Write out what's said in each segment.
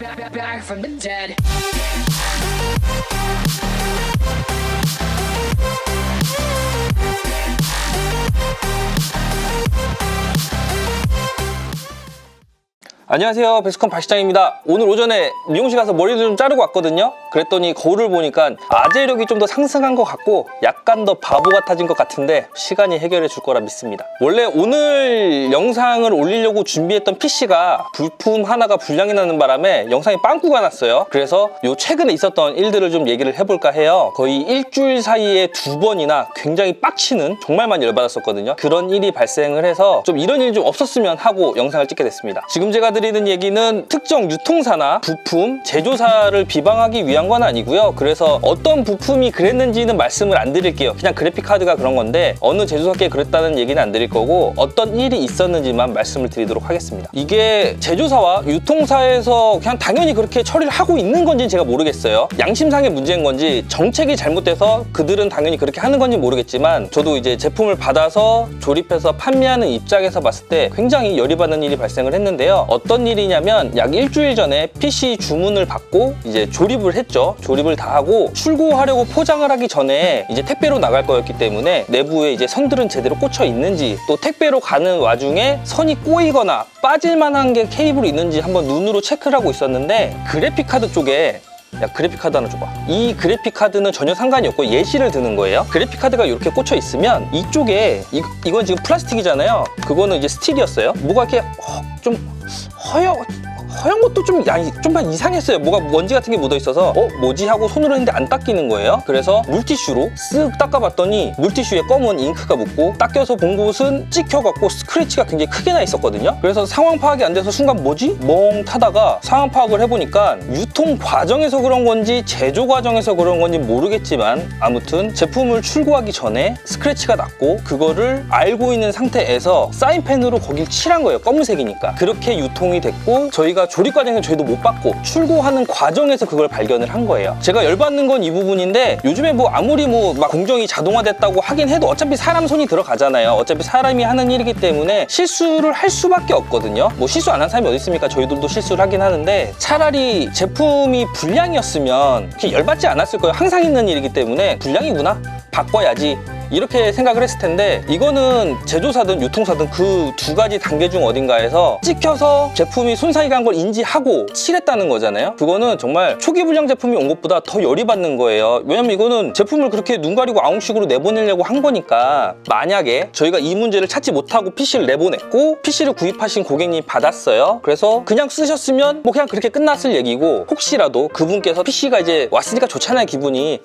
back, back, back from the dead. 안녕하세요. 베스컨 박시장입니다. 오늘 오전에 미용실 가서 머리를 좀 자르고 왔거든요. 그랬더니 거울을 보니까 아재력이 좀 더 상승한 것 같고 약간 더 바보 같아진 것 같은데 시간이 해결해 줄 거라 믿습니다. 원래 오늘 영상을 올리려고 준비했던 PC가 부품 하나가 불량이 나는 바람에 영상이 빵꾸가 났어요. 그래서 요 최근에 있었던 일들을 좀 얘기를 해볼까 해요. 거의 일주일 사이에 두 번이나 굉장히 빡치는 정말 많이 열받았었거든요. 그런 일이 발생을 해서 좀 이런 일이 좀 없었으면 하고 영상을 찍게 됐습니다. 지금 제가 드리는 얘기는 특정 유통사나 부품, 제조사를 비방하기 위한 건 아니고요. 그래서 어떤 부품이 그랬는지는 말씀을 안 드릴게요. 그냥 그래픽 카드가 그런 건데 어느 제조사께 그랬다는 얘기는 안 드릴 거고 어떤 일이 있었는지만 말씀을 드리도록 하겠습니다. 이게 제조사와 유통사에서 그냥 당연히 그렇게 처리를 하고 있는 건지는 제가 모르겠어요. 양심상의 문제인 건지 정책이 잘못돼서 그들은 당연히 그렇게 하는 건지 모르겠지만 저도 이제 제품을 받아서 조립해서 판매하는 입장에서 봤을 때 굉장히 열이 받는 일이 발생을 했는데요. 어떤 일이냐면 약 일주일 전에 PC 주문을 받고 이제 조립을 했죠. 조립을 다 하고 출고하려고 포장을 하기 전에 이제 택배로 나갈 거였기 때문에 내부에 이제 선들은 제대로 꽂혀 있는지 또 택배로 가는 와중에 선이 꼬이거나 빠질 만한 게 케이블이 있는지 한번 눈으로 체크를 하고 있었는데 그래픽 카드 쪽에 야 그래픽 카드 하나 줘봐. 이 그래픽 카드는 전혀 상관이 없고 예시를 드는 거예요. 그래픽 카드가 이렇게 꽂혀 있으면 이쪽에 이, 이건 지금 플라스틱이잖아요. 그거는 이제 스틸이었어요. 뭐가 이렇게 허- 좀 허여 허연 것도 좀, 야, 좀만 이상했어요. 뭐가 먼지 같은 게 묻어 있어서, 어, 뭐지? 하고 손으로 했는데 안 닦이는 거예요. 그래서 물티슈로 쓱 닦아봤더니, 물티슈에 검은 잉크가 묻고, 닦여서 본 곳은 찍혀갖고 스크래치가 굉장히 크게 나 있었거든요. 그래서 상황 파악이 안 돼서 순간 뭐지? 멍 타다가 상황 파악을 해보니까, 유통 과정에서 그런 건지, 제조 과정에서 그런 건지 모르겠지만, 아무튼 제품을 출고하기 전에 스크래치가 났고, 그거를 알고 있는 상태에서 사인펜으로 거길 칠한 거예요. 검은색이니까. 그렇게 유통이 됐고, 저희가 조립 과정에서 저희도 못 받고 출고하는 과정에서 그걸 발견을 한 거예요. 제가 열받는 건 이 부분인데 요즘에 뭐 아무리 뭐 막 공정이 자동화됐다고 하긴 해도 어차피 사람 손이 들어가잖아요. 어차피 사람이 하는 일이기 때문에 실수를 할 수밖에 없거든요. 뭐 실수 안 한 사람이 어디 있습니까? 저희들도 실수를 하긴 하는데 차라리 제품이 불량이었으면 이렇게 열받지 않았을 거예요. 항상 있는 일이기 때문에 불량이구나. 바꿔야지. 이렇게 생각을 했을 텐데 이거는 제조사든 유통사든 그 두 가지 단계 중 어딘가에서 찍혀서 제품이 손상이 간 걸 인지하고 칠했다는 거잖아요. 그거는 정말 초기 불량 제품이 온 것보다 더 열이 받는 거예요. 왜냐면 이거는 제품을 그렇게 눈 가리고 아웅식으로 내보내려고 한 거니까 만약에 저희가 이 문제를 찾지 못하고 PC를 내보냈고 PC를 구입하신 고객님이 받았어요. 그래서 그냥 쓰셨으면 뭐 그냥 그렇게 끝났을 얘기고 혹시라도 그분께서 PC가 이제 왔으니까 좋잖아요 기분이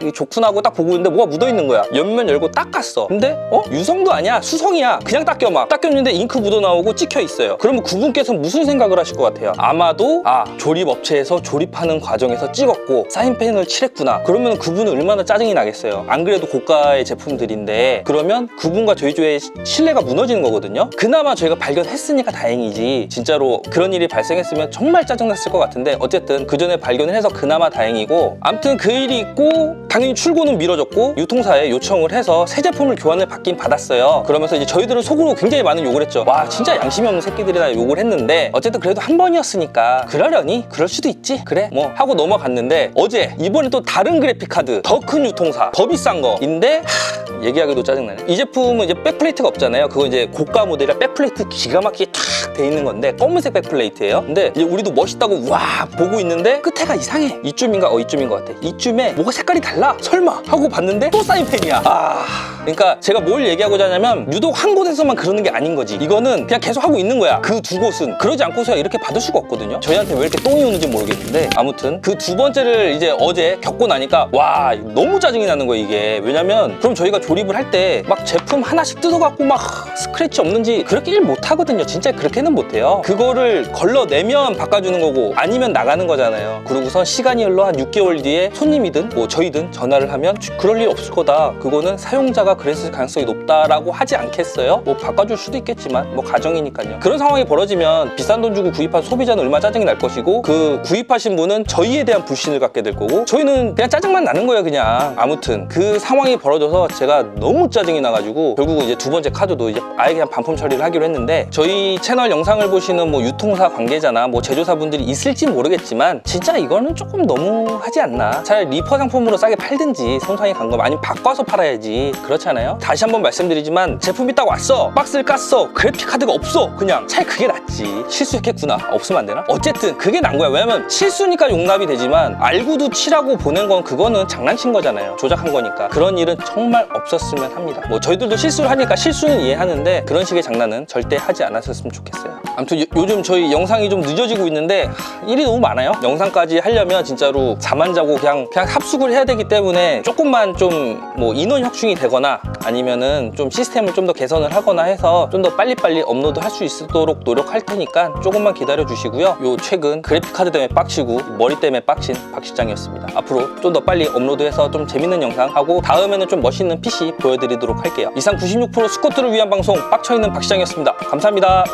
이게 좋구나 하고 딱 보고 있는데 뭐가 묻어 있는 거야. 옆면 열고 닦았어. 근데 어 유성도 아니야 수성이야. 그냥 닦여 막 닦였는데 잉크 묻어 나오고 찍혀 있어요. 그러면 그분께서 무슨 생각을 하실 것 같아요? 아마도 아 조립 업체에서 조립하는 과정에서 찍었고 사인펜을 칠했구나. 그러면 그분은 얼마나 짜증이 나겠어요. 안 그래도 고가의 제품들인데 그러면 그분과 저희 조의 신뢰가 무너지는 거거든요. 그나마 저희가 발견했으니까 다행이지. 진짜로 그런 일이 발생했으면 정말 짜증났을 것 같은데 어쨌든 그 전에 발견을 해서 그나마 다행이고 아무튼 그 일이 있고 당연히 출고는 미뤄졌고 유통사에 요청 을 해서 새 제품을 교환을 받긴 받았어요. 그러면서 이제 저희들은 속으로 굉장히 많은 욕을 했죠. 와 진짜 양심이 없는 새끼들이다 욕을 했는데 어쨌든 그래도 한 번이었으니까 그러려니 그럴 수도 있지 그래 뭐 하고 넘어갔는데 어제 이번에 또 다른 그래픽 카드 더 큰 유통사 더 비싼 거인데 하, 얘기하기도 짜증나네. 이 제품은 이제 백플레이트가 없잖아요. 그거 이제 고가 모델이라 백플레이트 기가 막히게 탁 돼 있는 건데 검은색 백플레이트예요. 근데 이제 우리도 멋있다고 와 보고 있는데 끝에가 이상해. 이쯤인가 어 이쯤인 것 같아. 이쯤에 뭐가 색깔이 달라. 설마 하고 봤는데 또 사인펜이야. 아 그러니까 제가 뭘 얘기하고자 하냐면 유독 한 곳에서만 그러는 게 아닌 거지. 이거는 그냥 계속 하고 있는 거야. 그 두 곳은 그러지 않고서 이렇게 받을 수가 없거든요. 저희한테 왜 이렇게 똥이 오는지 모르겠는데 아무튼 그 두 번째를 이제 어제 겪고 나니까 와 너무 짜증이 나는 거야 이게. 왜냐면 그럼 저희가 조립을 할 때 막 제품 하나씩 뜯어갖고 막 스크래치 없는지 그렇게 일 못 하거든요. 진짜 그렇게는 못 해요. 그거를 걸러내면 바꿔주는 거고 아니면 나가는 거잖아요. 그러고선 시간이 흘러 한 6개월 뒤에 손님이든 뭐 저희든 전화를 하면 주- 그럴 일 없을 거다. 그거는 사용자가 그랬을 가능성이 높다라고 하지 않겠어요? 뭐 바꿔줄 수도 있겠지만 뭐 가정이니까요. 그런 상황이 벌어지면 비싼 돈 주고 구입한 소비자는 얼마나 짜증이 날 것이고 그 구입하신 분은 저희에 대한 불신을 갖게 될 거고 저희는 그냥 짜증만 나는 거예요 그냥 아무튼 그 상황이 벌어져서 제가 너무 짜증이 나가지고 결국은 이제 두 번째 카드도 이제 아예 아예 그냥 반품 처리를 하기로 했는데 저희 채널 영상을 보시는 뭐 유통사 관계자나 뭐 제조사분들이 있을지 모르겠지만 진짜 이거는 조금 너무 하지 않나. 차라리 리퍼 상품으로 싸게 팔든지 손상이 간 거 아니면 바꿔서 팔아야지. 그렇잖아요. 다시 한번 말씀드리지만 제품이 딱 왔어. 박스를 깠어. 그래픽 카드가 없어. 그냥. 차라리 그게 낫지 실수했겠구나. 없으면 안 되나? 어쨌든 그게 난 거야. 왜냐면 실수니까 용납이 되지만 알고도 치라고 보낸 건 그거는 장난친 거잖아요. 조작한 거니까. 그런 일은 정말 없었으면 합니다. 뭐 저희들도 실수를 하니까 실수는 이해하는데 그런 식의 장난은 절대 하지 않았으면 좋겠어요. 아무튼 요, 즘 저희 영상이 좀 늦어지고 있는데 하, 일이 너무 많아요. 영상까지 하려면 진짜로 잠 안 자고 그냥 그냥 합숙을 해야 되기 때문에 조금만 좀 뭐 인원 확충이 되거나 아니면은 좀 시스템을 좀 더 개선을 하거나 해서 좀 더 빨리빨리 업로드 할 수 있도록 노력할 테니까 조금만 기다려 주시고요. 요 최근 그래픽 카드 때문에 빡치고 머리 때문에 빡친 박 실장이었습니다. 앞으로 좀 더 빨리 업로드해서 좀 재밌는 영상 하고 다음에는 좀 멋있는 PC 보여드리도록 할게요. 이상 96% 스쿼트를 위한 방송 빡쳐있는 박 시장이었습니다. 감사합니다